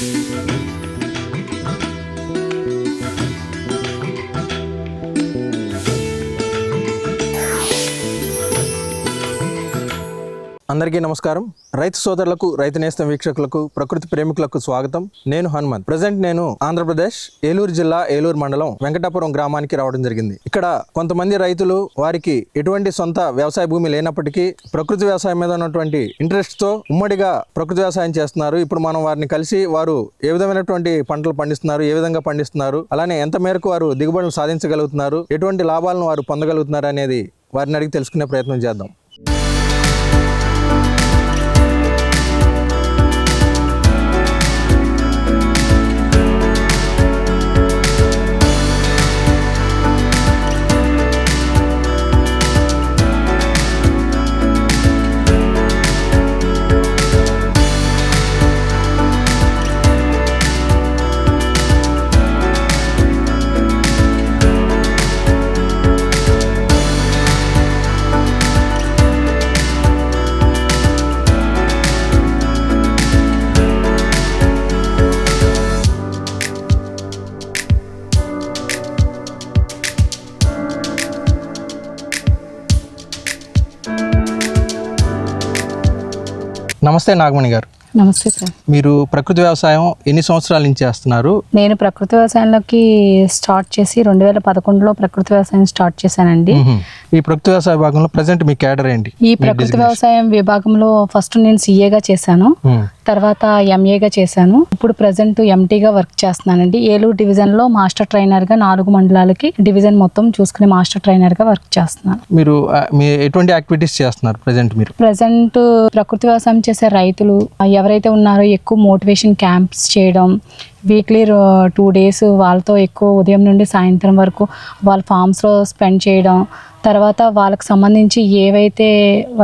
Música అందరికీ నమస్కారం. రైతు సోదరులకు రైతు నేస్తం వీక్షకులకు ప్రకృతి ప్రేమికులకు స్వాగతం. నేను హనుమంత్. ప్రజెంట్ నేను ఆంధ్రప్రదేశ్ ఏలూరు జిల్లా ఏలూరు మండలం వెంకటాపురం గ్రామానికి రావడం జరిగింది. ఇక్కడ కొంతమంది రైతులు వారికి ఎటువంటి సొంత వ్యవసాయ భూమి లేనప్పటికీ ప్రకృతి వ్యవసాయం మీద ఉన్నటువంటి ఇంట్రెస్ట్తో ఉమ్మడిగా ప్రకృతి వ్యవసాయం చేస్తున్నారు. ఇప్పుడు మనం వారిని కలిసి వారు ఏ విధమైనటువంటి పంటలు పండిస్తున్నారు ఏ విధంగా పండిస్తున్నారు అలానే ఎంత మేరకు వారు దిగుబడులు సాధించగలుగుతున్నారు ఎటువంటి లాభాలను వారు పొందగలుగుతున్నారు అనేది వారిని అడిగి తెలుసుకునే ప్రయత్నం చేద్దాం. నమస్తే నాగమణి గారు. నమస్తే సార్. మీరు ప్రకృతి వ్యవసాయం ఎన్ని సంవత్సరాల నుంచి చేస్తున్నారు? నేను ప్రకృతి వ్యవసాయంలోకి స్టార్ట్ చేసి రెండు వేల పదకొండులో ప్రకృతి వ్యవసాయం స్టార్ట్ చేశానండి. ఈ ప్రకృతి వ్యవసాయ భాగంలో ప్రజెంట్ మీ క్యాడర్ ఏంటి? ఈ ప్రకృతి వ్యవసాయం విభాగంలో ఫస్ట్ నేను సిఏగా చేశాను. తర్వాత ఎంఏగా చేశాను. ఇప్పుడు ప్రజెంట్ ఎంటీగా వర్క్ చేస్తున్నానండి. ఏలూరు డివిజన్లో మాస్టర్ ట్రైనర్గా నాలుగు మండలాలకి డివిజన్ మొత్తం చూసుకునే మాస్టర్ ట్రైనర్గా వర్క్ చేస్తున్నాను. మీరు ఎటువంటి యాక్టివిటీస్ చేస్తున్నారు ప్రజెంట్ మీరు? ప్రజెంట్ ప్రకృతి వ్యవసాయం చేసే రైతులు ఎవరైతే ఉన్నారో ఎక్కువ మోటివేషన్ క్యాంప్స్ చేయడం వీక్లీ టూ డేస్ వాళ్ళతో ఎక్కువ ఉదయం నుండి సాయంత్రం వరకు వాళ్ళ ఫామ్స్లో స్పెండ్ చేయడం తర్వాత వాళ్ళకి సంబంధించి ఏవైతే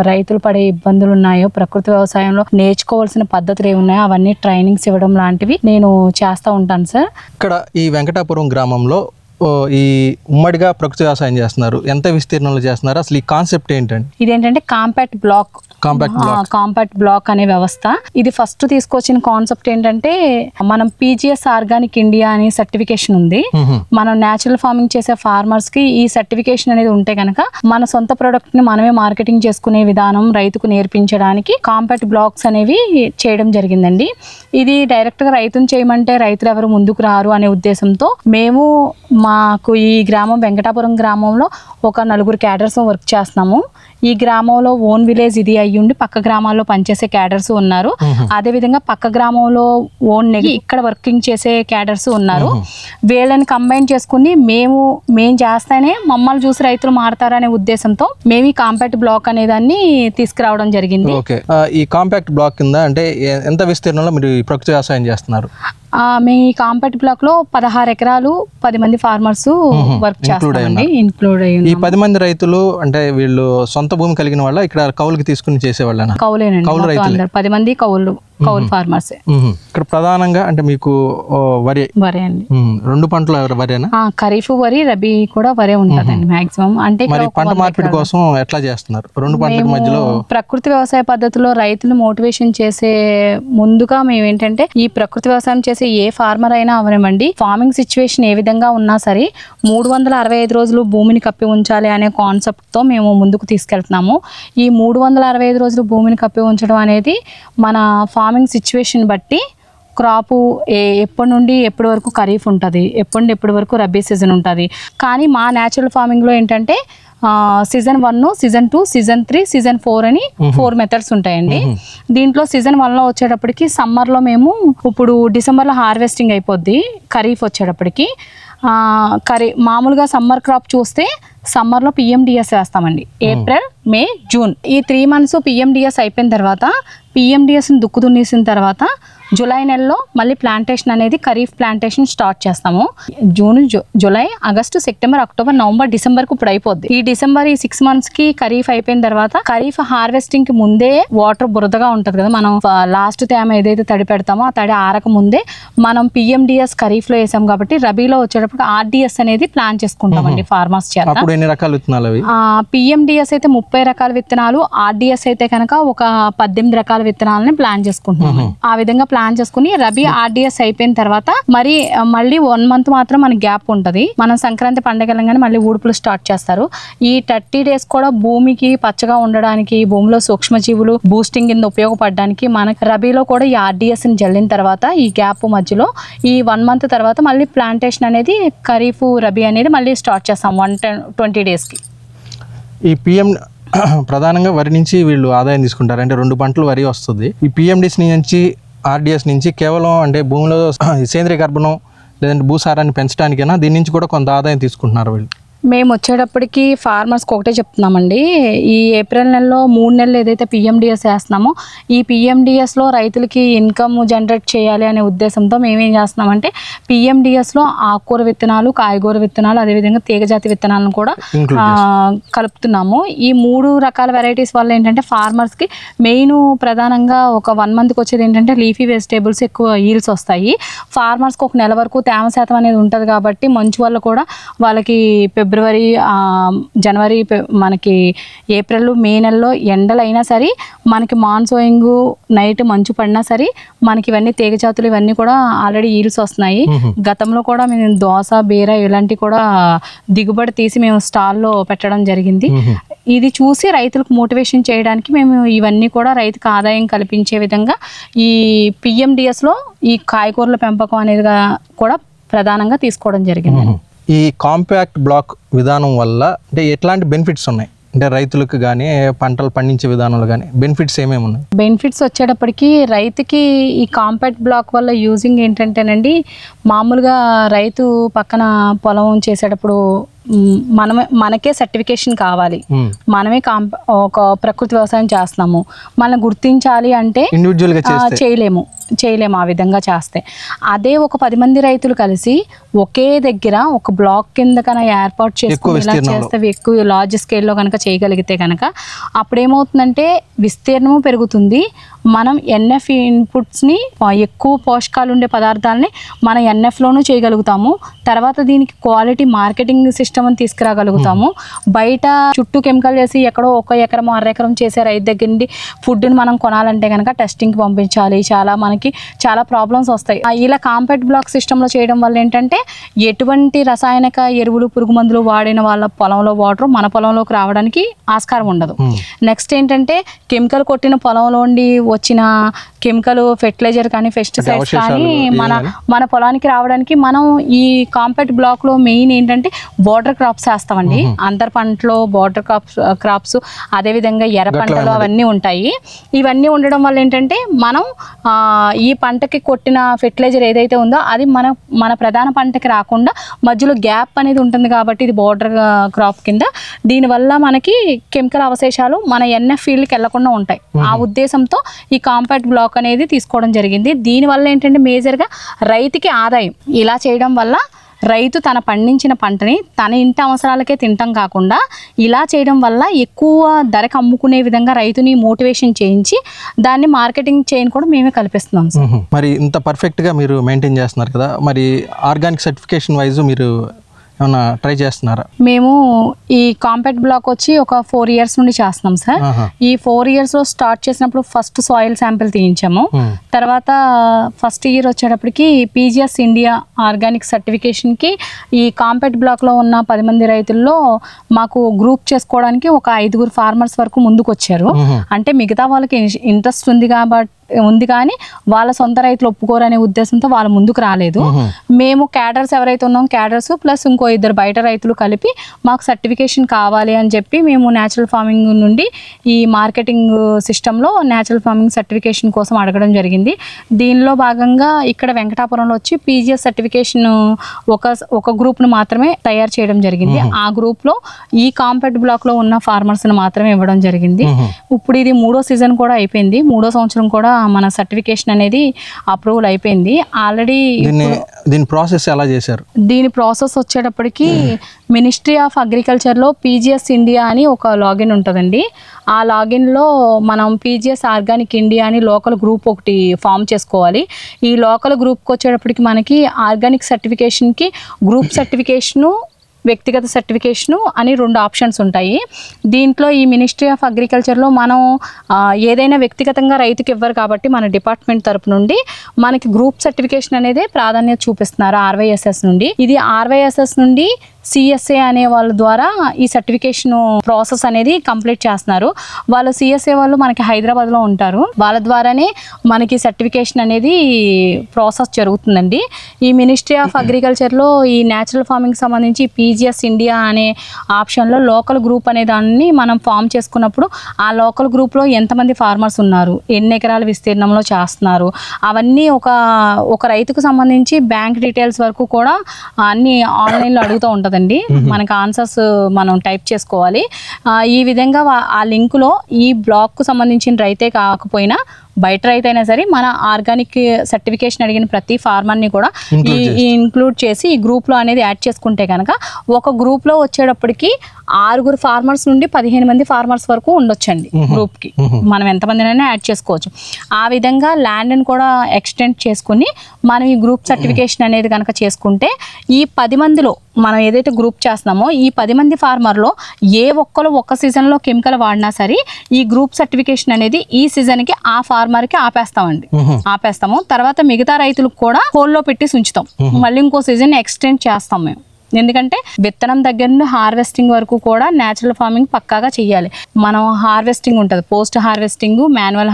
రైతులు పడే ఇబ్బందులు ఉన్నాయో ప్రకృతి వ్యవసాయంలో నేర్చుకోవాల్సిన పద్ధతులు ఏమి ఉన్నాయో అవన్నీ ట్రైనింగ్స్ ఇవ్వడం లాంటివి నేను చేస్తూ ఉంటాను సార్. ఇక్కడ ఈ వెంకటాపురం గ్రామంలో ఈ ఉమ్మడిగా ప్రకృతి వ్యవసాయం చేస్తున్నారు. ఎంత విస్తీర్ణంలో చేస్తున్నారు? అసలు ఈ కాన్సెప్ట్ ఏంటండి? ఇదేంటంటే compact block. Compact compact block అనే వ్యవస్థ. ఇది ఫస్ట్ తీసుకొచ్చిన కాన్సెప్ట్ ఏంటంటే మనం పీజిఎస్ ఆర్గానిక్ ఇండియా అనే సర్టిఫికేషన్ ఉంది. మనం న్యాచురల్ ఫార్మింగ్ చేసే ఫార్మర్స్కి ఈ సర్టిఫికేషన్ అనేది ఉంటే కనుక మన సొంత ప్రొడక్ట్ని మనమే మార్కెటింగ్ చేసుకునే విధానం రైతుకు నేర్పించడానికి కాంపాక్ట్ బ్లాక్స్ అనేవి చేయడం జరిగిందండి. ఇది డైరెక్ట్గా రైతుని చేయమంటే రైతులు ఎవరు ముందుకు రారు అనే ఉద్దేశంతో మేము మాకు ఈ గ్రామం వెంకటాపురం గ్రామంలో ఒక నలుగురు క్యాడర్స్ వర్క్ చేస్తున్నాము. ఈ గ్రామంలో ఓన్ విలేజ్ ఇది అయ్యి ఉండి పక్క గ్రామాల్లో పనిచేసే క్యాడర్స్ ఉన్నారు. అదే విధంగా పక్క గ్రామంలో ఓన్ నెగి ఇక్కడ వర్కింగ్ చేసే క్యాడర్స్ ఉన్నారు. వీళ్ళని కంబైన్ చేసుకుని మేము మేం చేస్తేనే మమ్మల్ని చూసి రైతులు మారతారనే ఉద్దేశంతో మేము ఈ కాంపాక్ట్ బ్లాక్ అనే దాన్ని తీసుకురావడం జరిగింది. ఈ కాంపాక్ట్ బ్లాక్ కింద అంటే ఎంత విస్తీర్ణంలో మీరు ప్రకృతి వ్యవసాయం చేస్తున్నారు? ఈ కాంపాక్ట్ బ్లాక్లో పదహారు ఎకరాలు పది మంది ఫార్మర్స్ వర్క్ చేస్తామండి ఇన్క్లూడ్ అయ్యి ఈ. పది మంది రైతులు అంటే వీళ్ళు సొంత భూమి కలిగిన వాళ్ళ ఇక్కడ కౌలుకి తీసుకుని చేసేవాళ్ళనా? కౌలేనండి. కౌలు రైతులే. పది మంది కౌలు. కౌలు ఫార్మర్స్. ఇక్కడ ప్రధానంగా అంటే మీకు ఓ, వరి. వరే అండి. రెండు పంటలు వరేనా? ఆ, ఖరీఫ్ వరి రబీ కూడా వరే ఉంటదండి మాక్సిమం. అంటే పంట మార్పిడి. కోసం ఎట్లా చేస్తున్నారు? రెండు పంటల మధ్యలో ప్రకృతి వ్యవసాయ పద్ధతిలో రైతులు మోటివేషన్ చేసే ముందుగా మేము ఏంటంటే ఈ ప్రకృతి వ్యవసాయం చేసే ఏ ఫార్మర్ అయినా అవనివ్వండి. ఫార్మింగ్ సిచ్యువేషన్ ఏ విధంగా ఉన్నా సరే మూడు వందల అరవై ఐదు రోజులు భూమిని కప్పి ఉంచాలి అనే కాన్సెప్ట్తో మేము ముందుకు తీసుకెళ్తున్నాము. ఈ మూడు వందల అరవై ఐదు రోజులు భూమిని కప్పి ఉంచడం అనేది మన ఫార్మింగ్ సిచ్యువేషన్ బట్టి క్రాపు ఏ ఎప్పటి నుండి ఎప్పటి వరకు ఖరీఫ్ ఉంటుంది ఎప్పటి నుండి ఎప్పటి వరకు రబీ సీజన్ ఉంటుంది. కానీ మా న్యాచురల్ ఫార్మింగ్లో ఏంటంటే season one season two season three season four అని ఫోర్ మెథడ్స్ ఉంటాయండి. దీంట్లో సీజన్ వన్లో వచ్చేటప్పటికి సమ్మర్లో మేము ఇప్పుడు డిసెంబర్లో హార్వెస్టింగ్ అయిపోద్ది ఖరీఫ్ వచ్చేటప్పటికి. ఖరీ మామూలుగా సమ్మర్ క్రాప్ చూస్తే సమ్మర్లో పిఎండిఎస్ వేస్తామండి. April May June. ఈ త్రీ మంత్స్ పిఎండిఎస్ అయిపోయిన తర్వాత పిఎండిఎస్ని దుక్కు దున్నేసిన తర్వాత జూలై నెలలో మళ్ళీ ప్లాంటేషన్ అనేది ఖరీఫ్ ప్లాంటేషన్ స్టార్ట్ చేస్తాము. జూన్ జు- July August September October November డిసెంబర్కు ఇప్పుడు అయిపోద్ది. ఈ డిసెంబర్ ఈ సిక్స్ మంత్స్కి ఖరీఫ్ అయిపోయిన తర్వాత ఖరీఫ్ హార్వెస్టింగ్కి ముందే వాటర్ బురదగా ఉంటది కదా. మనం లాస్ట్ తేమ ఏదైతే తడి పెడతామో ఆ తడి ఆరక ముందే మనం పిఎండిఎస్ ఖరీఫ్లో వేసాం కాబట్టి రబీలో వచ్చేటప్పుడు ఆర్డిఎస్ అనేది ప్లాన్ చేసుకుంటామండి ఫార్మర్స్ చేత. అప్పుడు ఎన్ని రకాల విత్తనాలు అవి? పిఎండిఎస్ అయితే ముప్పై రకాల విత్తనాలు ఆర్డిఎస్ అయితే కనుక ఒక పద్దెనిమిది రకాల విత్తనాలని ప్లాన్ చేసుకుంటున్నాం ఆ విధంగా ప్లాన్ చేసుకుని రబీ ఆర్డిఎస్ అయిపోయిన తర్వాత మరి మళ్ళీ వన్ మంత్ మాత్రం మనకి గ్యాప్ ఉంటుంది. మనం సంక్రాంతి పండగ వెళ్ళగానే మళ్ళీ ఊడుపులు స్టార్ట్ చేస్తారు. ఈ థర్టీ డేస్ కూడా భూమికి పచ్చగా ఉండడానికి భూమిలో సూక్ష్మజీవులు బూస్టింగ్ కింద ఉపయోగపడడానికి మనకి రబీలో కూడా ఈ ఆర్డిఎస్ని జల్లిన తర్వాత ఈ గ్యాప్ మధ్యలో ఈ వన్ మంత్ తర్వాత మళ్ళీ ప్లాంటేషన్ అనేది ఖరీఫ్ రబీ అనేది మళ్ళీ స్టార్ట్ చేస్తాం వన్ టెన్ ట్వంటీ డేస్కి ఈ పిఎం ప్రధానంగా వరి నుంచి వీళ్ళు ఆదాయం తీసుకుంటారు. అంటే రెండు పంటలు వరి వస్తుంది. ఈ పిఎండిస్ నుంచి ఆర్డిఎస్ నుంచి కేవలం అంటే భూమిలో సేంద్రియ గర్భణం లేదంటే భూసారాన్ని పెంచడానికైనా దీని నుంచి కూడా కొంత ఆదాయం తీసుకుంటున్నారు వీళ్ళు. మేము వచ్చేటప్పటికి ఫార్మర్స్కి ఒకటే చెప్తున్నామండి. ఈ ఏప్రిల్ నెలలో మూడు నెలలు ఏదైతే పిఎండిఎస్ వేస్తున్నామో ఈ పిఎండిఎస్లో రైతులకి ఇన్కమ్ జనరేట్ చేయాలి అనే ఉద్దేశంతో మేమేం చేస్తున్నామంటే పిఎండిఎస్లో ఆకుకూర విత్తనాలు కాయగూర విత్తనాలు అదేవిధంగా తీగజాతి విత్తనాలను కూడా కలుపుతున్నాము. ఈ మూడు రకాల వెరైటీస్ వల్ల ఏంటంటే ఫార్మర్స్కి మెయిన్ ప్రధానంగా ఒక వన్ మంత్కి వచ్చేది ఏంటంటే లీఫీ వెజిటేబుల్స్ ఎక్కువ ఈల్స్ వస్తాయి. ఫార్మర్స్కి ఒక నెల వరకు తేమ శాతం అనేది ఉంటుంది కాబట్టి మంచు వల్ల కూడా వాళ్ళకి ఫిబ్రవరి ఆ, జనవరి మనకి ఏప్రిల్ మే నెలలో ఎండలు అయినా సరే మనకి మాన్సోయింగ్ నైట్ మంచు పడినా సరే మనకి ఇవన్నీ తీగజాతులు ఇవన్నీ కూడా ఆల్రెడీ ఈల్స్ వస్తున్నాయి. గతంలో కూడా మేము దోస బీర ఇలాంటివి కూడా దిగుబడి తీసి మేము స్టాల్లో పెట్టడం జరిగింది. ఇది చూసి రైతులకు మోటివేషన్ చేయడానికి మేము ఇవన్నీ కూడా రైతుకు ఆదాయం కల్పించే విధంగా ఈ పిఎండిఎస్లో ఈ కాయగూరల పెంపకం అనేది కూడా ప్రధానంగా తీసుకోవడం జరిగింది. ఈ కాంపాక్ట్ బ్లాక్ విధానం వల్ల అంటే ఎట్లాంటి బెనిఫిట్స్ ఉన్నాయి? అంటే రైతులకు కానీ పంటలు పండించే విధానంలో కానీ బెనిఫిట్స్ ఏమేమి ఉన్నాయి? బెనిఫిట్స్ వచ్చేటప్పటికి రైతుకి ఈ కాంపాక్ట్ బ్లాక్ వల్ల యూజింగ్ ఏంటంటేనండి మామూలుగా రైతు పక్కన పొలం చేసేటప్పుడు మనమే మనకే సర్టిఫికేషన్ కావాలి. మ్మ్. మనమే ఒక ప్రకృతి వ్యవసాయం చేస్తున్నాము. మనం గుర్తించాలి అంటే చేయలేము. చేయలేము ఆ విధంగా చేస్తే. అదే ఒక పది మంది రైతులు కలిసి ఒకే దగ్గర ఒక బ్లాక్ కింద కన ఏర్పాటు చేసుకుని ఇలా. చేస్తే ఎక్కువ లార్జ్ స్కేల్లో కనుక చేయగలిగితే కనుక అప్పుడేమవుతుందంటే విస్తీర్ణము పెరుగుతుంది. మనం ఎన్ఎఫ్ ఇన్పుట్స్ని ఎక్కువ పోషకాలు ఉండే పదార్థాలని మన ఎన్ఎఫ్లోనూ చేయగలుగుతాము. తర్వాత దీనికి క్వాలిటీ మార్కెటింగ్ సిస్టమ్ అని తీసుకురాగలుగుతాము. బయట చుట్టూ కెమికల్ చేసి ఎక్కడో ఒక ఎకరం అర ఎకరం చేసే రైతు దగ్గర నుండి ఫుడ్ని మనం కొనాలంటే కనుక టెస్టింగ్కి పంపించాలి. చాలా మనకి చాలా ప్రాబ్లమ్స్ వస్తాయి. ఇలా కాంపాక్ట్ బ్లాక్ సిస్టంలో చేయడం వల్ల ఏంటంటే ఎటువంటి రసాయనిక ఎరువులు పురుగు మందులు వాడిన వాళ్ళ పొలంలో వాటర్ మన పొలంలోకి రావడానికి ఆస్కారం ఉండదు. నెక్స్ట్ ఏంటంటే కెమికల్ కొట్టిన పొలంలో ఉండి వచ్చిన కెమికల్ ఫెర్టిలైజర్ కానీ పెస్టిసైడ్స్ కానీ మన? మన పొలానికి రావడానికి మనం ఈ కాంపాక్ట్ బ్లాక్లో మెయిన్ ఏంటంటే బోర్డర్ క్రాప్స్ వేస్తామండి అంతర్ పంటలో బోర్డర్ క్రాప్స్ క్రాప్స్ అదే విధంగా ఎర్ర పంటలు అవన్నీ ఉంటాయి. ఇవన్నీ ఉండడం వల్ల ఏంటంటే మనం ఈ పంటకి కొట్టిన ఫెర్టిలైజర్ ఏదైతే ఉందో అది మన మన ప్రధాన పంటకి రాకుండా మధ్యలో గ్యాప్ అనేది ఉంటుంది కాబట్టి ఇది బోర్డర్ క్రాప్ కింద. దీనివల్ల మనకి కెమికల్ అవశేషాలు మన ఎన్ఎఫ్ ఫీల్డ్కి వెళ్ళకుండా ఉంటాయి. ఆ ఉద్దేశంతో ఈ కాంపాక్ట్ బ్లాక్ అనేది తీసుకోవడం జరిగింది. దీనివల్ల ఏంటంటే మేజర్గా రైతుకి ఆదాయం. ఇలా చేయడం వల్ల రైతు తన పండించిన పంటని తన ఇంటి అవసరాలకే తినటం కాకుండా ఇలా చేయడం వల్ల ఎక్కువ ధరకు అమ్ముకునే విధంగా రైతుని మోటివేషన్ చేయించి దాన్ని మార్కెటింగ్ చేయని కూడా మేమే కల్పిస్తున్నాం మరి ఇంత పర్ఫెక్ట్గా మీరు మెయింటైన్ చేస్తున్నారు కదా. మరి ఆర్గానిక్ సర్టిఫికేషన్ వైజ్ మీరు ఏమన్నా ట్రై చేస్తున్నారా మేము ఈ కాంపాక్ట్ బ్లాక్ వచ్చి ఒక ఫోర్ ఇయర్స్ నుండి చేస్తున్నాం సార్. ఈ ఫోర్ ఇయర్స్లో స్టార్ట్ చేసినప్పుడు ఫస్ట్ సాయిల్ శాంపిల్ తీయించాము. తర్వాత ఫస్ట్ ఇయర్ వచ్చేటప్పటికి పీజిఎస్ ఇండియా ఆర్గానిక్ సర్టిఫికేషన్కి ఈ కాంపాక్ట్ బ్లాక్లో ఉన్న పది మంది రైతుల్లో మాకు గ్రూప్ చేసుకోవడానికి ఒక ఐదుగురు ఫార్మర్స్ వరకు ముందుకు వచ్చారు. అంటే మిగతా వాళ్ళకి ఇంట్రెస్ట్ ఉంది కాబట్టి ఉంది కానీ వాళ్ళ సొంత రైతులు ఒప్పుకోరనే ఉద్దేశంతో వాళ్ళు ముందుకు రాలేదు. మ్మ్. క్యాడర్స్ ఎవరైతే ఉన్నాం క్యాడర్స్ ప్లస్ ఇంకో ఇద్దరు బయట రైతులు కలిపి మాకు సర్టిఫికేషన్ కావాలి అని చెప్పి మేము న్యాచురల్ ఫార్మింగ్ నుండి ఈ మార్కెటింగ్ సిస్టంలో న్యాచురల్ ఫార్మింగ్ సర్టిఫికేషన్ కోసం అడగడం జరిగింది. దీనిలో భాగంగా ఇక్కడ వెంకటాపురంలో వచ్చి పీజిఎస్ సర్టిఫికేషన్ ఒక ఒక గ్రూప్ను మాత్రమే తయారు చేయడం జరిగింది. ఆ గ్రూప్లో ఈ కాంపాక్ట్ బ్లాక్లో ఉన్న ఫార్మర్స్ని మాత్రమే ఇవ్వడం జరిగింది. ఇప్పుడు ఇది మూడో సీజన్ కూడా అయిపోయింది. మూడో సంవత్సరం కూడా మన సర్టిఫికేషన్ అనేది అప్రూవల్ అయిపోయింది. ఆల్రెడీ దీని ప్రాసెస్ ఎలా చేశారు? దీని ప్రాసెస్ వచ్చేటప్పటికి మినిస్ట్రీ ఆఫ్ అగ్రికల్చర్లో పీజిఎస్ ఇండియా అని ఒక లాగిన్ ఉంటుందండి. ఆ లాగిన్లో మనం పీజిఎస్ ఆర్గానిక్ ఇండియా అని లోకల్ గ్రూప్ ఒకటి ఫామ్ చేసుకోవాలి. ఈ లోకల్ గ్రూప్కి వచ్చేటప్పటికి మనకి ఆర్గానిక్ సర్టిఫికేషన్కి గ్రూప్ సర్టిఫికేషను వ్యక్తిగత సర్టిఫికేషను అని రెండు ఆప్షన్స్ ఉంటాయి. దీంట్లో ఈ మినిస్ట్రీ ఆఫ్ అగ్రికల్చర్లో మనం ఏదైనా వ్యక్తిగతంగా రైతుకి ఇవ్వరు కాబట్టి మన డిపార్ట్మెంట్ తరపు నుండి మనకి గ్రూప్ సర్టిఫికేషన్ అనేది ప్రాధాన్యత చూపిస్తున్నారు ఆర్వైఎస్ఎస్ నుండి. ఇది ఆర్వైఎస్ఎస్ నుండి సిఎస్ఏ అనే వాళ్ళ ద్వారా ఈ సర్టిఫికేషన్ ప్రాసెస్ అనేది కంప్లీట్ చేస్తున్నారు. వాళ్ళు సిఎస్ఏ వాళ్ళు మనకి హైదరాబాద్లో ఉంటారు. వాళ్ళ ద్వారానే మనకి సర్టిఫికేషన్ అనేది ప్రాసెస్ జరుగుతుందండి. ఈ మినిస్ట్రీ ఆఫ్ అగ్రికల్చర్లో ఈ న్యాచురల్ ఫార్మింగ్ సంబంధించి పీజీఎస్ ఇండియా అనే ఆప్షన్లో లోకల్ గ్రూప్ అనే దాన్ని మనం ఫామ్ చేసుకున్నప్పుడు ఆ లోకల్ గ్రూప్లో ఎంతమంది ఫార్మర్స్ ఉన్నారు? ఎన్ని ఎకరాల విస్తీర్ణంలో చేస్తున్నారు? అవన్నీ ఒక ఒక రైతుకు సంబంధించి బ్యాంక్ డీటెయిల్స్ వరకు కూడా అన్నీ ఆన్లైన్లో అడుగుతూ ఉంటుంది ఉంటుందండి మనకి ఆన్సర్స్ మనం టైప్ చేసుకోవాలి. ఈ విధంగా ఆ లింకులో ఈ బ్లాక్కు సంబంధించిన రైతే కాకపోయినా బయట రైతు అయినా సరే మన ఆర్గానిక్ సర్టిఫికేషన్ అడిగిన ప్రతి ఫార్మర్ని కూడా ఈ ఇంక్లూడ్ చేసి ఈ గ్రూప్లో అనేది యాడ్ చేసుకుంటే కనుక ఒక గ్రూప్లో వచ్చేటప్పటికి ఆరుగురు ఫార్మర్స్ నుండి పదిహేను మంది ఫార్మర్స్ వరకు ఉండొచ్చండి గ్రూప్కి. మనం ఎంతమందినైనా యాడ్ చేసుకోవచ్చు. ఆ విధంగా ల్యాండ్ని కూడా ఎక్స్టెండ్ చేసుకుని మనం ఈ గ్రూప్ సర్టిఫికేషన్ అనేది కనుక చేసుకుంటే ఈ పది మందిలో మనం ఏదైతే గ్రూప్ చేస్తున్నామో ఈ పది మంది ఫార్మర్లో ఏ ఒక్కరు ఒక్క సీజన్లో కెమికల్ వాడినా సరే ఈ గ్రూప్ సర్టిఫికేషన్ అనేది ఈ సీజన్కి ఆ ఫార్మర్కి ఆపేస్తామండి. ఆపేస్తాము. తర్వాత మిగతా రైతులకు కూడా హోల్లో పెట్టి ఉంచుతాం మళ్ళీ ఇంకో సీజన్ ఎక్స్టెండ్ చేస్తాం మేము. ఎందుకంటే విత్తనం దగ్గర నుండి హార్వెస్టింగ్ వరకు కూడా న్యాచురల్ ఫార్మింగ్ పక్కాగా చేయాలి మనం హార్వెస్టింగ్ ఉంటుంది. పోస్ట్ హార్వెస్టింగ్ మాన్యువల్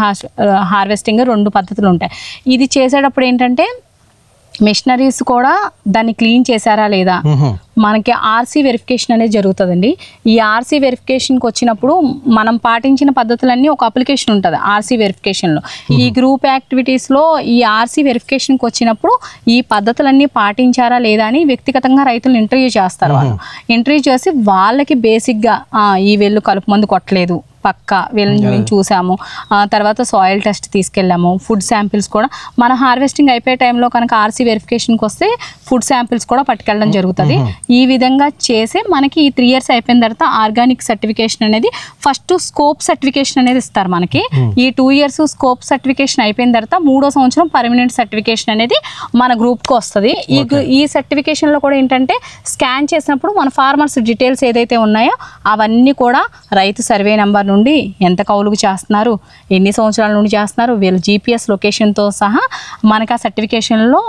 హార్వెస్టింగ్ రెండు పద్ధతులు ఉంటాయి. ఇది చేసేటప్పుడు ఏంటంటే మిషనరీస్ కూడా దాన్ని క్లీన్ చేశారా లేదా? మనకి ఆర్సీ వెరిఫికేషన్ అనేది జరుగుతుందండి. ఈ ఆర్సీ వెరిఫికేషన్కి వచ్చినప్పుడు మనం పాటించిన పద్ధతులన్నీ ఒక అప్లికేషన్ ఉంటుంది ఆర్సీ వెరిఫికేషన్లో. ఈ గ్రూప్ యాక్టివిటీస్లో ఈ ఆర్సీ వెరిఫికేషన్కి వచ్చినప్పుడు ఈ పద్ధతులన్నీ పాటించారా లేదా అని వ్యక్తిగతంగా రైతులను ఇంటర్వ్యూ చేస్తారు వాళ్ళు. ఇంటర్వ్యూ చేసి వాళ్ళకి బేసిక్గా ఈ వెళ్ళు కలుపు మందు కొట్టలేదు. పక్క వీళ్ళని మేము చూసాము. ఆ తర్వాత సాయిల్ టెస్ట్ తీసుకెళ్ళాము. ఫుడ్ శాంపిల్స్ కూడా. మన హార్వెస్టింగ్ అయిపోయే టైంలో కనుక ఆర్సీ వెరిఫికేషన్కి వస్తే ఫుడ్ శాంపిల్స్ కూడా పట్టుకెళ్ళడం జరుగుతుంది. ఈ విధంగా చేసి మనకి ఈ త్రీ ఇయర్స్ అయిపోయిన తర్వాత ఆర్గానిక్ సర్టిఫికేషన్ అనేది ఫస్ట్ స్కోప్ సర్టిఫికేషన్ అనేది ఇస్తారు మనకి. ఈ టూ ఇయర్స్ స్కోప్ సర్టిఫికేషన్ అయిపోయిన తర్వాత మూడో సంవత్సరం పర్మనెంట్ సర్టిఫికేషన్ అనేది మన గ్రూప్కి వస్తుంది. ఈ ఈ సర్టిఫికేషన్లో కూడా ఏంటంటే స్కాన్ చేసినప్పుడు మన ఫార్మర్స్ డీటెయిల్స్ ఏదైతే ఉన్నాయో అవన్నీ కూడా రైతు సర్వే నెంబర్ నుండి ఎంత కౌలుకు చేస్తున్నారు? ఎన్ని సంవత్సరాల నుండి చేస్తున్నారు? వీళ్ళు జీపీఎస్ లొకేషన్తో సహా మనకు ఆ సర్టిఫికేషన్లో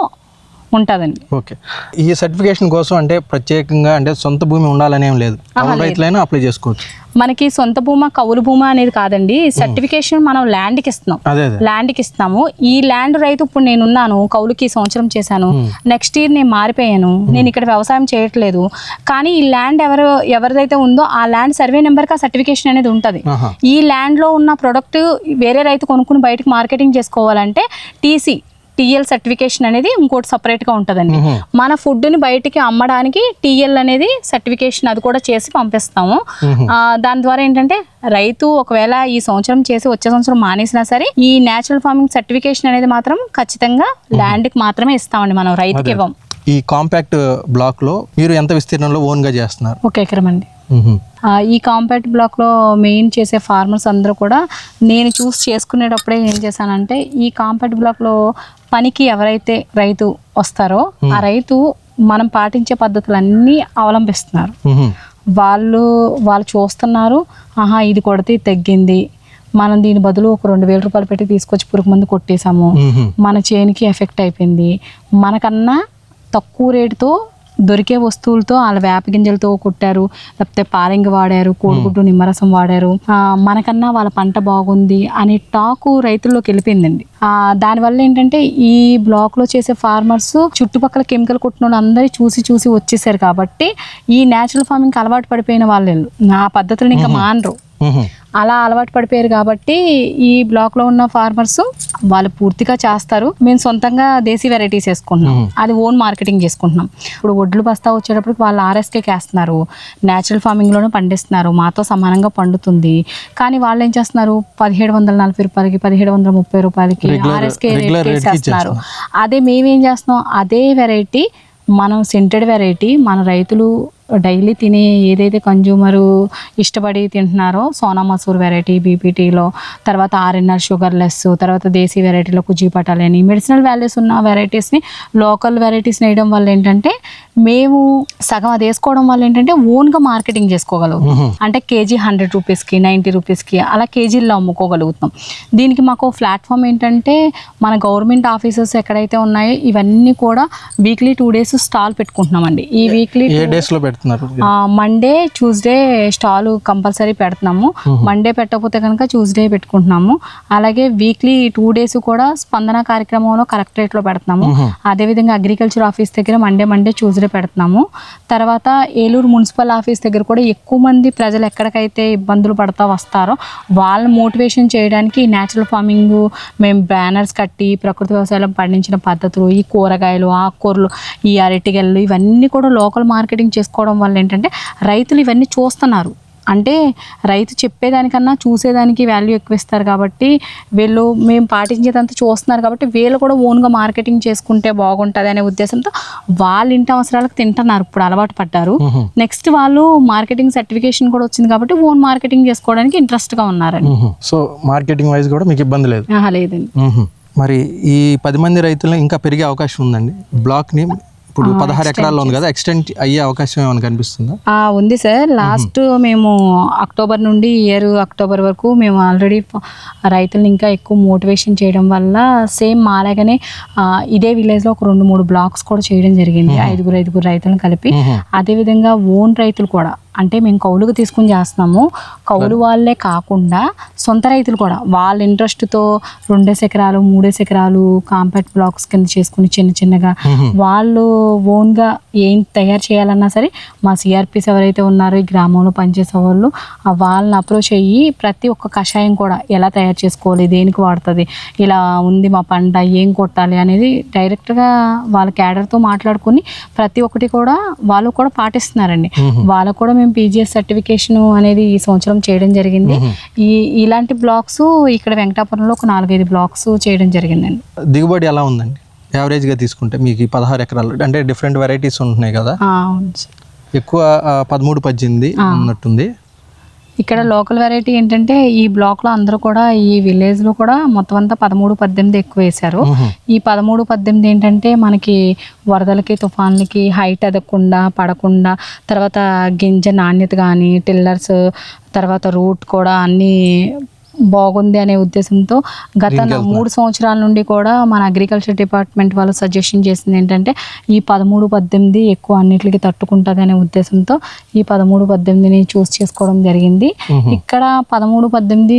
ఉంటుందండి. ఓకే. ఈ సర్టిఫికేషన్ కోసం అంటే ప్రత్యేకంగా అంటే సొంత భూమి ఉండాలని ఏం లేదు. కౌలు రైతులైనా అప్లై చేసుకోవచ్చు. మనకి సొంత భూమా కౌలు భూమా అనేది కాదండి. సర్టిఫికేషన్ మనం ల్యాండ్కి ఇస్తున్నాం. ల్యాండ్కి ఇస్తాము ఈ ల్యాండ్ రైతు ఇప్పుడు నేను ఉన్నాను కౌలుకి సంవత్సరం చేశాను. నెక్స్ట్ ఇయర్ నేను మారిపోయాను. నేను ఇక్కడ వ్యవసాయం చేయట్లేదు. కానీ ఈ ల్యాండ్ ఎవరు ఎవరిదైతే ఉందో ఆ ల్యాండ్ సర్వే నెంబర్కి ఆ సర్టిఫికేషన్ అనేది ఉంటుంది. ఈ ల్యాండ్లో ఉన్న ప్రొడక్ట్ వేరే రైతు కొనుక్కుని బయటకు మార్కెటింగ్ చేసుకోవాలంటే టీసీ టీఎల్ సర్టిఫికేషన్ అనేది ఇంకోటి సపరేట్గా ఉంటుందండి. మన ఫుడ్ని బయటికి అమ్మడానికి టీఎల్ అనేది సర్టిఫికేషన్ అది కూడా చేసి పంపిస్తాము. దాని ద్వారా ఏంటంటే రైతు ఒకవేళ ఈ సంవత్సరం చేసి వచ్చే సంవత్సరం మానేసినా సరే ఈ నేచురల్ ఫార్మింగ్ సర్టిఫికేషన్ అనేది మాత్రం ఖచ్చితంగా ల్యాండ్కి మాత్రమే ఇస్తామండి మనం రైతుకి ఇవ్వం. ఈ కాంపాక్ట్ బ్లాక్లో మీరు ఎంత విస్తీర్ణంలో ఓన్గా చేస్తున్నారు? ఒక ఎకరం అండి. ఈ కాంపాక్ట్ బ్లాక్లో మెయిన్ చేసే ఫార్మర్స్ అందరూ కూడా నేను చూస్ చేసుకునేటప్పుడే ఏం చేశానంటే ఈ కాంపాక్ట్ బ్లాక్లో పనికి ఎవరైతే రైతు వస్తారో ఆ రైతు మనం పాటించే పద్ధతులన్నీ అవలంబిస్తున్నారు. వాళ్ళు వాళ్ళు చూస్తున్నారు ఆహా ఇది కొడితే తగ్గింది. మనం దీని బదులు ఒక రెండు వేల రూపాయలు పెట్టి తీసుకొచ్చి పురుగు మందు కొట్టేశాము. మన చేనికి ఎఫెక్ట్ అయిపోయింది. మనకన్నా తక్కువ రేటుతో దొరికే వస్తువులతో వాళ్ళ వేప గింజలతో కొట్టారు లేకపోతే పారింగ్ వాడారు కోడిగుడ్డు నిమ్మరసం వాడారు. మనకన్నా వాళ్ళ పంట బాగుంది అనే టాకు రైతుల్లోకి వెళ్ళిపోయిందండి. ఆ, దానివల్ల ఏంటంటే ఈ బ్లాక్లో చేసే ఫార్మర్స్ చుట్టుపక్కల కెమికల్ కొట్టిన అందరి చూసి చూసి వచ్చేసారు కాబట్టి ఈ న్యాచురల్ ఫార్మింగ్ అలవాటు పడిపోయిన వాళ్ళు ఆ పద్ధతులను ఇంకా మానరు. అలా అలవాటు పడిపోయారు కాబట్టి ఈ బ్లాక్లో ఉన్న ఫార్మర్స్ వాళ్ళు పూర్తిగా చేస్తారు. మేము సొంతంగా దేశీ వెరైటీస్ వేసుకుంటున్నాం. అది ఓన్ మార్కెటింగ్ చేసుకుంటున్నాం. ఇప్పుడు ఒడ్లు బస్తా వచ్చేటప్పటికి వాళ్ళు ఆర్ఎస్కే వేస్తున్నారు న్యాచురల్ ఫార్మింగ్లోనే పండిస్తున్నారు. మాతో సమానంగా పండుతుంది. కానీ వాళ్ళు ఏం చేస్తున్నారు? పదిహేడు వందల నలభై రూపాయలకి పదిహేడు వందల ముప్పై రూపాయలకి ఆర్ఎస్కే వేసేస్తున్నారు అదే మేమేం చేస్తున్నాం? అదే వెరైటీ మనం సెంటెడ్ వెరైటీ మన రైతులు డైలీ తినే ఏదైతే కన్జ్యూమరు ఇష్టపడి తింటున్నారో సోనా మసూర్ వెరైటీ బీపీటీలో తర్వాత ఆర్ఎన్ఆర్ షుగర్ లెస్ తర్వాత దేశీ వెరైటీలో కుజీ పటాలి అని మెడిసినల్ వాల్యూస్ ఉన్న వెరైటీస్ని లోకల్ వెరైటీస్ వేయడం వల్ల ఏంటంటే మేము సగం అది వేసుకోవడం వల్ల ఏంటంటే ఓన్గా మార్కెటింగ్ చేసుకోగలుగుతాం అంటే కేజీ హండ్రెడ్ రూపీస్కి నైంటీ రూపీస్కి అలా కేజీల్లో అమ్ముకోగలుగుతాం. దీనికి మాకు ప్లాట్ఫామ్ ఏంటంటే మన గవర్నమెంట్ ఆఫీసెస్ ఎక్కడైతే ఉన్నాయో ఇవన్నీ కూడా వీక్లీ టూ డేస్ స్టాల్ పెట్టుకుంటున్నామండి. ఈ వీక్లీ డేస్లో పెడుతున్నారు? మండే ట్యూస్డే స్టాల్ కంపల్సరీ పెడుతున్నాము. మండే పెట్టకపోతే కనుక ట్యూస్డే పెట్టుకుంటున్నాము. అలాగే వీక్లీ టూ డేస్ కూడా స్పందన కార్యక్రమంలో కలెక్టరేట్లో పెడుతున్నాము. అదేవిధంగా అగ్రికల్చర్ ఆఫీస్ దగ్గర మండే మండే ట్యూస్డే పెడుతున్నాము. తర్వాత ఏలూరు మున్సిపల్ ఆఫీస్ దగ్గర కూడా ఎక్కువ మంది ప్రజలు ఎక్కడికైతే ఇబ్బందులు పడతా వస్తారో వాళ్ళని మోటివేషన్ చేయడానికి న్యాచురల్ ఫార్మింగ్ మేము బ్యానర్స్ కట్టి ప్రకృతి వ్యవసాయం పండించిన పద్ధతులు ఈ కూరగాయలు ఆకుకూరలు ఈ అరటిగెళ్ళు ఇవన్నీ కూడా లోకల్ మార్కెటింగ్ చేసుకోవడం వల్ల ఏంటంటే రైతులు ఇవన్నీ చూస్తున్నారు. అంటే రైతు చెప్పేదానికన్నా చూసేదానికి వాల్యూ ఎక్కువ ఇస్తారు కాబట్టి వీళ్ళు మేము పాటించేదంతా చూస్తున్నారు కాబట్టి వీళ్ళు కూడా ఓన్గా మార్కెటింగ్ చేసుకుంటే బాగుంటుంది అనే ఉద్దేశంతో వాళ్ళ ఇంటి అవసరాలకు తింటున్నారు. ఇప్పుడు అలవాటు పడ్డారు. నెక్స్ట్ వాళ్ళు మార్కెటింగ్ సర్టిఫికేషన్ కూడా వచ్చింది కాబట్టి ఓన్ మార్కెటింగ్ చేసుకోవడానికి ఇంట్రెస్ట్గా ఉన్నారండి సో మార్కెటింగ్ వైజ్ కూడా మీకు ఇబ్బంది లేదు. లేదండి. మరి ఈ పది మంది రైతులు ఇంకా పెరిగే అవకాశం ఉందండి. బ్లాక్ని ఇప్పుడు పదహారు ఎకరాల్లో ఉంది కదా ఎక్స్టెండ్ అయ్యే అవకాశం ఏమైనా కనిపిస్తుందా? ఉంది సార్. లాస్ట్ మేము అక్టోబర్ నుండి ఇయర్ అక్టోబర్ వరకు మేము ఆల్రెడీ రైతులను ఇంకా ఎక్కువ మోటివేషన్ చేయడం వల్ల సేమ్ మాలాగానే ఇదే విలేజ్లో ఒక రెండు మూడు బ్లాక్స్ కూడా చేయడం జరిగింది. ఐదుగురు ఐదుగురు రైతులను కలిపి. అదేవిధంగా ఓన్ రైతులు కూడా అంటే మేము కౌలుకు తీసుకుని చేస్తున్నాము. కౌలు వాళ్ళే కాకుండా సొంత రైతులు కూడా వాళ్ళ ఇంట్రెస్ట్తో రెండేసి ఎకరాలు మూడేసి ఎకరాలు కాంపాక్ట్ బ్లాక్స్ కింద చేసుకుని చిన్న చిన్నగా వాళ్ళు ఓన్గా ఏం తయారు చేయాలన్నా సరే మా సిఆర్పిస్ ఎవరైతే ఉన్నారో ఈ గ్రామంలో పనిచేసే వాళ్ళు ఆ వాళ్ళని అప్రోచ్ అయ్యి ప్రతి ఒక్క కషాయం కూడా ఎలా తయారు చేసుకోవాలి దేనికి వాడుతుంది ఇలా ఉంది మా పంట ఏం కొట్టాలి అనేది డైరెక్ట్గా వాళ్ళ క్యాడర్తో మాట్లాడుకుని ప్రతి ఒక్కటి కూడా వాళ్ళు కూడా పాటిస్తున్నారండి. వాళ్ళకు కూడా మేము పీజీఎస్ సర్టిఫికేషన్ అనేది ఈ సంవత్సరం చేయడం జరిగింది. ఈ ఇలాంటి బ్లాక్స్ ఇక్కడ వెంకటాపురంలో ఒక నాలుగైదు బ్లాక్స్ చేయడం జరిగిందండి. దిగుబడి ఎలా ఉందండి? యావరేజ్గా తీసుకుంటే మీకు ఈ పదహారు ఎకరాలు అంటే డిఫరెంట్ వెరైటీస్ ఉంటున్నాయి కదా? ఎక్కువ పదమూడు పద్దెనిమిది ఉన్నట్టుంది. ఇక్కడ లోకల్ వెరైటీ ఏంటంటే ఈ బ్లాక్లో అందరూ కూడా ఈ విలేజ్లో కూడా మొత్తం అంతా పదమూడు పద్దెనిమిది ఎక్కువ వేశారు. ఈ పదమూడు పద్దెనిమిది ఏంటంటే మనకి వరదలకి తుఫాన్లకి హైట్ ఎదగకుండా పడకుండా తర్వాత గింజ నాణ్యత కానీ టిల్లర్స్ తర్వాత రూట్ కూడా అన్నీ బాగుంది అనే ఉద్దేశంతో గత మూడు సంవత్సరాల నుండి కూడా మన అగ్రికల్చర్ డిపార్ట్మెంట్ వాళ్ళు సజెషన్ చేసింది ఏంటంటే ఈ పదమూడు పద్దెనిమిది ఎక్కువ అన్నిటికి తట్టుకుంటుంది అనే ఉద్దేశంతో ఈ పదమూడు పద్దెనిమిదిని చూస్ చేసుకోవడం జరిగింది. ఇక్కడ పదమూడు పద్దెనిమిది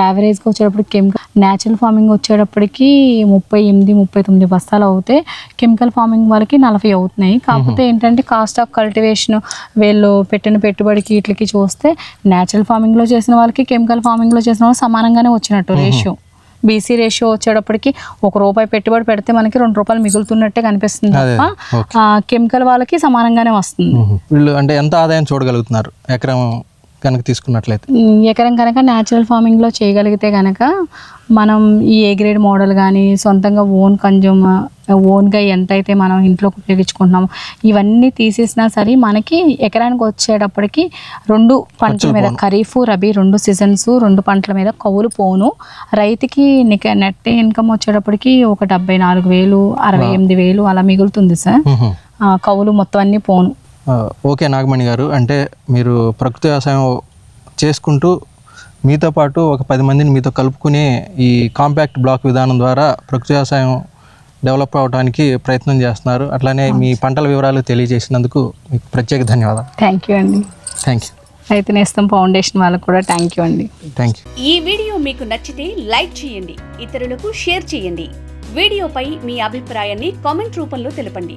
యావరేజ్గా వచ్చేటప్పటికి కెమికల్ న్యాచురల్ ఫార్మింగ్ వచ్చేటప్పటికి ముప్పై ఎనిమిది ముప్పై తొమ్మిది బస్తాలు అవుతాయి కెమికల్ ఫార్మింగ్ వాళ్ళకి నలభై అవుతున్నాయి. కాకపోతే ఏంటంటే కాస్ట్ ఆఫ్ కల్టివేషన్ వీళ్ళు పెట్టిన పెట్టుబడికి వీటికి చూస్తే న్యాచురల్ ఫార్మింగ్లో చేసిన వాళ్ళకి కెమికల్ ఫార్మింగ్లో చేసిన సమానంగానే వచ్చినట్టు రేషియో. బీసీ రేషియో వచ్చేటప్పటికి ఒక రూపాయి పెట్టుబడి పెడితే మనకి రెండు రూపాయలు మిగులుతున్నట్టే కనిపిస్తుంది తప్ప ఆ, కెమికల్ వాళ్ళకి సమానంగానే వస్తుంది. వీళ్ళు అంటే ఎంత ఆదాయం చూడగలుగుతున్నారు? ఎకరం కనుక తీసుకున్నట్లయితే? ఎకరం కనుక న్యాచురల్ ఫార్మింగ్లో చేయగలిగితే కనుక మనం ఈ ఏ గ్రేడ్ మోడల్ కానీ సొంతంగా ఓన్ కన్జ్యూమ్ ఓన్గా ఎంత అయితే మనం ఇంట్లోకి ఉపయోగించుకుంటున్నామో ఇవన్నీ తీసేసినా సరే మనకి ఎకరానికి వచ్చేటప్పటికి రెండు పంటల మీద ఖరీఫ్ రబీ రెండు సీజన్స్ రెండు పంటల మీద కౌలు పోను. రైతుకి నిక- నెట్ ఇన్కమ్ వచ్చేటప్పటికి ఒక డెబ్బై నాలుగు వేలు అరవై ఎనిమిది వేలు అలా మిగులుతుంది సార్. కౌలు మొత్తం అన్నీ పోను. ఓకే నాగమణి గారు అంటే మీరు ప్రకృతి వ్యవసాయం చేసుకుంటూ మీతో పాటు ఒక పది మందిని మీతో కలుపుకుని ఈ కాంపాక్ట్ బ్లాక్ విధానం ద్వారా ప్రకృతి వ్యవసాయం డెవలప్ అవడానికి ప్రయత్నం చేస్తున్నారు. అట్లానే మీ పంటల వివరాలు తెలియజేసినందుకు మీకు ప్రత్యేక ధన్యవాదాలు. థ్యాంక్ యూ అండి. Thank you Rythu Nestham foundation వాళ్ళకు కూడా థ్యాంక్ యూ అండి. థ్యాంక్ యూ ఈ వీడియో మీకు నచ్చితే లైక్ చేయండి ఇతరులకు షేర్ చేయండి. వీడియోపై మీ అభిప్రాయాన్ని కామెంట్ రూపంలో తెలపండి.